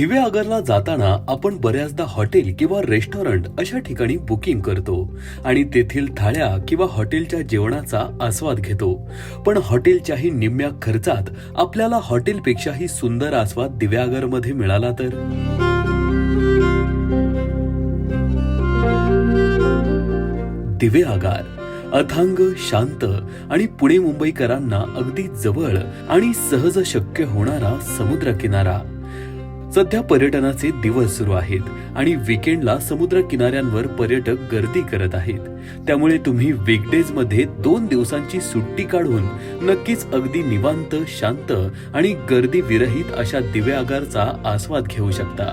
दिवे आगरला जाताना आपण बऱ्याचदा हॉटेल किंवा रेस्टॉरंट अशा ठिकाणी बुकिंग करतो आणि तेथील थाळ्या किंवा हॉटेलच्या जेवणाचा आस्वाद घेतो. पण हॉटेलच्याही निम्म्या खर्चात आपल्याला हॉटेलपेक्षाही सुंदर आस्वाद दिव्यागरमध्ये मिळाला तर? दिवे आगार अथांग शांत आणि पुणे मुंबईकरांना अगदी जवळ आणि सहज शक्य होणारा समुद्र किनारा सध्या पर्यटनाचे दिवस सुरू आहेत आणि विकेंडला समुद्र किनाऱ्यांवर पर्यटक गर्दी करत आहेत. त्यामुळे तुम्ही वीकडेजमध्ये दोन दिवसांची सुट्टी काढून नक्कीच अगदी निवांत शांत आणि गर्दी विरहित अशा दिव्यागारचा आस्वाद घेऊ शकता.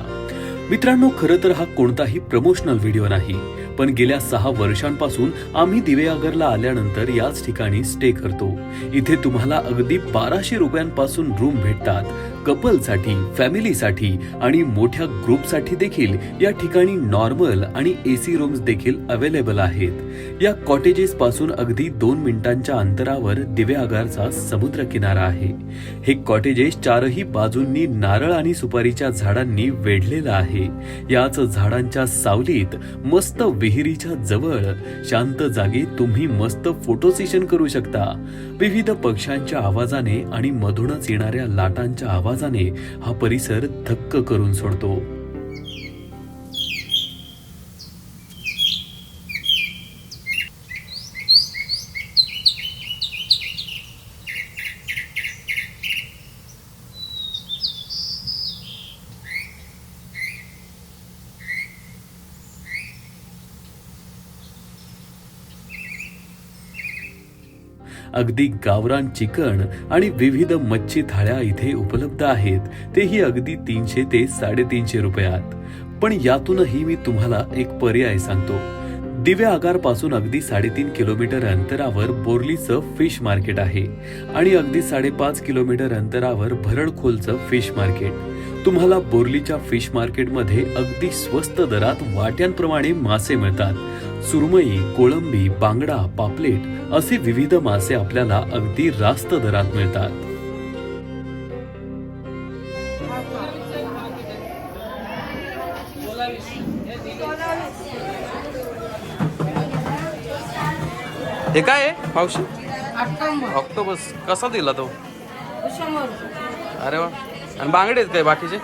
मित्रांनो खरं तर हा कोणताही प्रमोशनल व्हिडिओ नाही पण गेल्या सहा वर्षांपासून आम्ही दिवेआगरला आल्यानंतर याच ठिकाणी स्टे करतो. इथे तुम्हाला अगदी बाराशे रुपयांपासून रूम भेटतात. कपलसाठी फॅमिलीसाठी आणि मोठ्या ग्रुपसाठी देखील या ठिकाणी नॉर्मल आणि एसी रूम्स देखील अवेलेबल आहेत. या कॉटेजेस पासून अगदी दोन मिनिटांच्या अंतरावर दिव्यागारचा समुद्र किनारा आहे. हे कॉटेजेस चारही बाजूंनी नारळ आणि सुपारीच्या झाडांनी वेढलेलं आहे. याच झाडांच्या सावलीत मस्त विहिरीच्या जवळ शांत जागी तुम्ही मस्त फोटो सेशन करू शकता. विविध पक्ष्यांच्या आवाजाने आणि मधूनच येणाऱ्या लाटांच्या आवाज आवाजाने हा परिसर थक्क करून सोडतो. अगदी गावरान चिकन आणि विविध मच्छी थाळ्या इथे उपलब्ध आहेत. तेही अगदी तीनशे ते साडेतीनशे रुपयात. पण यातूनही मी तुम्हाला एक पर्याय सांगतो. दिव्या आगारपासून अगदी साडेतीन किलोमीटर अंतरावर बोर्लीचं फिश मार्केट आहे आणि अगदी साडेपाच किलोमीटर अंतरावर भरडखोलचं फिश मार्केट. तुम्हाला बोर्लीच्या फिश मार्केटमध्ये अगदी स्वस्त दरात वाट्यांप्रमाणे मासे मिळतात. सुरमई कोळंबी बांगडा पापलेट असे विविध मासे आपल्याला अगदी रास्त दरात मिळतात. हे काय आहे मावशी? ऑक्टोबस कसा दिला तो? अरे वा. आणि बांगडे आहेत काय बाकीचे?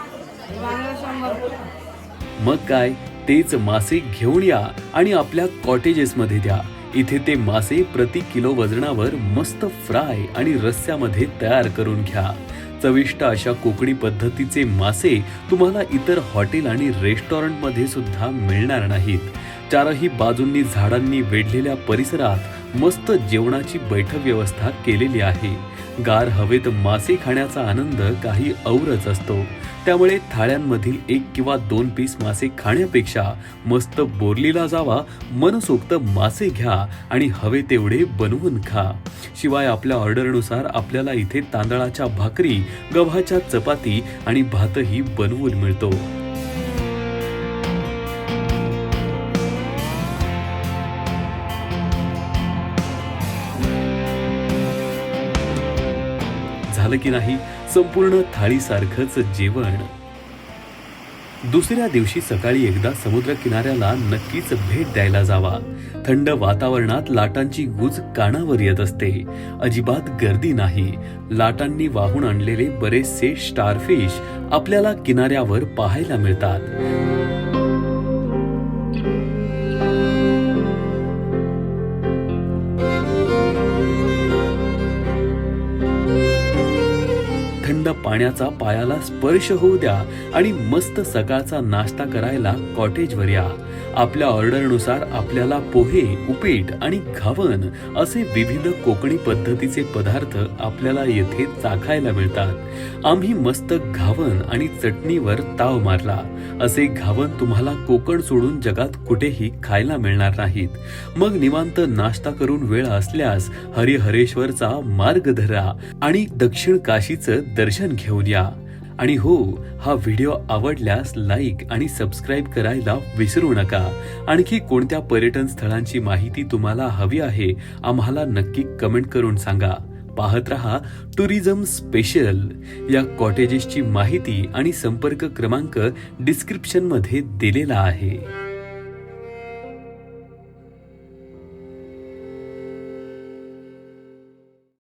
मग काय? तेच मासे घेऊन या आणि आपल्या कॉटेजेसमध्ये द्या. इथे ते मासे प्रति किलो वजनावर मस्त फ्राय आणि रस्स्यामध्ये तयार करून घ्या. चविष्ट अशा कोकणी पद्धतीचे मासे तुम्हाला इतर हॉटेल आणि रेस्टॉरंटमध्ये सुद्धा मिळणार नाहीत. चारही बाजूंनी झाडांनी वेढलेल्या परिसरात मस्त जेवणाची बैठक व्यवस्था केलेली आहे. गार हवेत मासे खाण्याचा आनंद काही औरच असतो. त्यामुळे थाळ्यांमधील एक किंवा दोन पीस मासे खाण्यापेक्षा मस्त बोरलीला जावा मनसोक्त मासे घ्या आणि हवे तेवढे बनवून खा. शिवाय आपल्या ऑर्डरनुसार आपल्याला इथे तांदळाच्या भाकरी गव्हाच्या चपाती आणि भातही बनवून मिळतो. झालं की नाही संपूर्ण थाळीसारखंच जेवण. दुसऱ्या दिवशी सकाळी एकदा समुद्र किनाऱ्याला नक्कीच भेट द्यायला जावा. थंड वातावरणात लाटांची गुज कानावर येत असते. अजिबात गर्दी नाही. लाटांनी वाहून आणलेले बरेचसे स्टारफिश आपल्याला किनाऱ्यावर पाहायला मिळतात. थंड पाण्याचा पायाला स्पर्श होऊ द्या आणि मस्त सकाळचा नाश्ता करायला कॉटेजवर या. आपल्या ऑर्डरनुसार आपल्याला पोहे उपीट आणि घावन असे विविध कोकणी पद्धतीचे पदार्थ आपल्याला येथे चाखायला मिळतात. आम्ही मस्त घावन आणि चटणीवर ताव मारला. असे घावन तुम्हाला कोकण सोडून जगात कुठेही खायला मिळणार नाहीत. मग निवांत नाश्ता करून वेळ असल्यास हरिहरेश्वरचा मार्ग धरा आणि दक्षिण काशीचं दर्शन घेऊन या. आणि हो हा व्हिडिओ आवडल्यास लाईक आणि सबस्क्राईब करायला विसरू नका. आणखी कोणत्या पर्यटन स्थळांची माहिती तुम्हाला हवी आहे आम्हाला नक्की कमेंट करून सांगा. पाहत रहा टुरिझम स्पेशल. या कॉटेजेसची माहिती आणि संपर्क क्रमांक डिस्क्रिप्शनमध्ये दिलेला आहे.